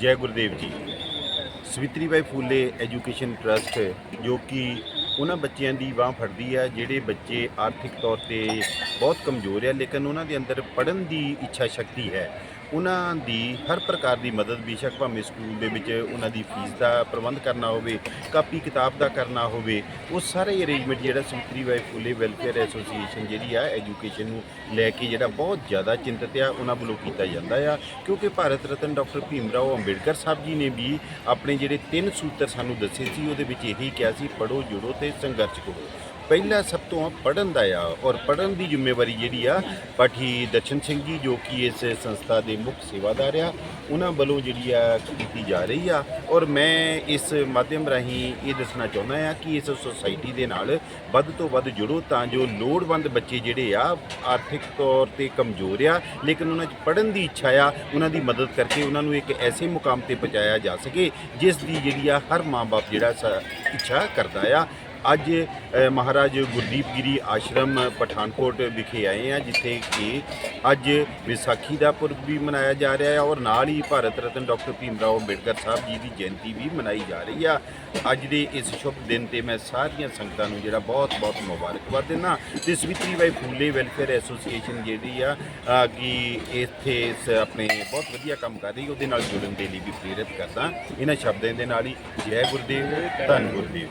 ਜੈ ਗੁਰਦੇਵ ਜੀ। ਸਵਿਤਰੀ ਬਾਈ ਫੂਲੇ ਐਜੂਕੇਸ਼ਨ ਟਰਸਟ, ਜੋ ਕਿ ਉਹਨਾਂ ਬੱਚਿਆਂ ਦੀ ਬਾਹ ਫੜਦੀ ਹੈ ਜਿਹੜੇ ਬੱਚੇ ਆਰਥਿਕ ਤੌਰ ਤੇ ਬਹੁਤ ਕਮਜ਼ੋਰ ਆ, ਲੇਕਿਨ ਉਹਨਾਂ ਦੇ ਅੰਦਰ ਪੜ੍ਹਨ ਦੀ ਇੱਛਾ ਸ਼ਕਤੀ ਹੈ। ਉਹਨਾਂ ਦੀ ਹਰ ਪ੍ਰਕਾਰ ਦੀ ਮਦਦ ਬੇਸ਼ੱਕ ਭਾਵੇਂ ਸਕੂਲ ਦੇ ਵਿੱਚ ਉਹਨਾਂ ਦੀ ਫੀਸ ਦਾ ਪ੍ਰਬੰਧ ਕਰਨਾ ਹੋਵੇ, ਕਾਪੀ ਕਿਤਾਬ ਦਾ ਕਰਨਾ ਹੋਵੇ, ਉਹ ਸਾਰੇ ਅਰੇਂਜਮੈਂਟ ਜਿਹੜਾ ਸਵਿਤਰੀ ਬਾਈ ਫੂਲੇ ਵੈਲਫੇਅਰ ਐਸੋਸੀਏਸ਼ਨ ਜਿਹੜੀ ਆ ਐਜੂਕੇਸ਼ਨ ਨੂੰ ਲੈ ਕੇ ਜਿਹੜਾ ਬਹੁਤ ਜ਼ਿਆਦਾ ਚਿੰਤਤ ਆ, ਉਹਨਾਂ ਵੱਲੋਂ ਕੀਤਾ ਜਾਂਦਾ ਆ। ਕਿਉਂਕਿ ਭਾਰਤ ਰਤਨ ਡਾਕਟਰ ਭੀਮ ਰਾਓ ਅੰਬੇਡਕਰ ਸਾਹਿਬ ਜੀ ਨੇ ਵੀ ਆਪਣੇ ਜਿਹੜੇ ਤਿੰਨ ਸੂਤਰ ਸਾਨੂੰ ਦੱਸੇ ਸੀ, ਉਹਦੇ ਵਿੱਚ ਇਹੀ ਕਿਹਾ ਸੀ ਪੜੋ ਜੁੜੋ ਤੇ ਸੰਘਰਸ਼ ਕਰੋ। ਪਹਿਲਾ ਸਭ ਤੋਂ ਪੜਨ ਦਾ ਆ ਔਰ ਪੜਨ ਦੀ ਜ਼ਿੰਮੇਵਾਰੀ ਜਿਹੜੀ ਆ ਪਾਠੀ ਦਰਸ਼ਨ ਸਿੰਘ ਜੀ ਜੋ ਕਿ ਇਸ ਸੰਸਥਾ ਦੇ ਮੁੱਖ ਸੇਵਾਦਾਰ ਆ, ਉਹਨਾਂ ਵੱਲੋਂ ਜਿਹੜੀ ਆ ਕੀਤੀ ਜਾ ਰਹੀ ਆ। ਔਰ ਮੈਂ ਇਸ ਮਾਧਿਅਮ ਰਾਹੀਂ ਇਹ ਦੱਸਣਾ ਚਾਹੁੰਦਾ ਆ ਕਿ ਇਸ ਸੁਸਾਇਟੀ ਦੇ ਨਾਲ ਵੱਧ ਤੋਂ ਵੱਧ ਜੁੜੋ ਤਾਂ ਜੋ ਲੋੜਵੰਦ ਬੱਚੇ ਜਿਹੜੇ ਆ, ਆਰਥਿਕ ਤੌਰ ਤੇ ਕਮਜ਼ੋਰ ਆ, ਲੇਕਿਨ ਉਹਨਾਂ 'ਚ ਪੜਨ ਦੀ ਇੱਛਾ ਆ, ਉਹਨਾਂ ਦੀ ਮਦਦ ਕਰਕੇ ਉਹਨਾਂ ਨੂੰ ਇੱਕ ਐਸੇ ਮੁਕਾਮ ਤੇ ਪਹੁੰਚਾਇਆ ਜਾ ਸਕੇ ਜਿਸ ਦੀ ਜਿਹੜੀ ਆ ਹਰ ਮਾਂ-ਬਾਪ ਜਿਹੜਾ ਇੱਛਾ ਕਰਦਾ ਆ। ਅੱਜ ਮਹਾਰਾਜ ਗੁਰਦੀਪ ਗਿਰੀ ਆਸ਼ਰਮ ਪਠਾਨਕੋਟ ਵਿਖੇ ਆਏ ਆ ਜਿੱਥੇ ਕਿ ਅੱਜ ਵਿਸਾਖੀ ਦਾ ਪੁਰਬ ਵੀ ਮਨਾਇਆ ਜਾ ਰਿਹਾ ਹੈ ਔਰ ਨਾਲ ਹੀ ਭਾਰਤ ਰਤਨ ਡਾਕਟਰ ਭੀਮ ਰਾਓ ਅੰਬੇਡਕਰ ਸਾਹਿਬ ਜੀ ਦੀ ਜਯੰਤੀ ਵੀ ਮਨਾਈ ਜਾ ਰਹੀ ਆ। ਅੱਜ ਦੇ ਇਸ ਸ਼ੁਭ ਦਿਨ ਤੇ ਮੈਂ ਸਾਰੀਆਂ ਸੰਗਤਾਂ ਨੂੰ ਜਿਹੜਾ ਬਹੁਤ-ਬਹੁਤ ਮੁਬਾਰਕਬਾਦ ਦਿੰਦਾ ਤੇ ਸਵਿਤਰੀ ਬਾਈ ਫੂਲੇ ਵੈਲਫੇਅਰ ਐਸੋਸੀਏਸ਼ਨ ਜਿਹੜੀ ਆ ਕਿ ਇੱਥੇ ਇਸ ਆਪਣੇ ਬਹੁਤ ਵਧੀਆ ਕੰਮ ਕਰ ਰਹੀ, ਉਹਦੇ ਨਾਲ ਜੁੜਨ ਦੇ ਲਈ ਵੀ ਪ੍ਰੇਰਿਤ ਕਰਦਾ ਇਹਨਾਂ ਸ਼ਬਦਾਂ ਦੇ ਨਾਲ ਹੀ ਜੈ ਗੁਰਦੇਵ, ਧੰਨ ਗੁਰਦੇਵ।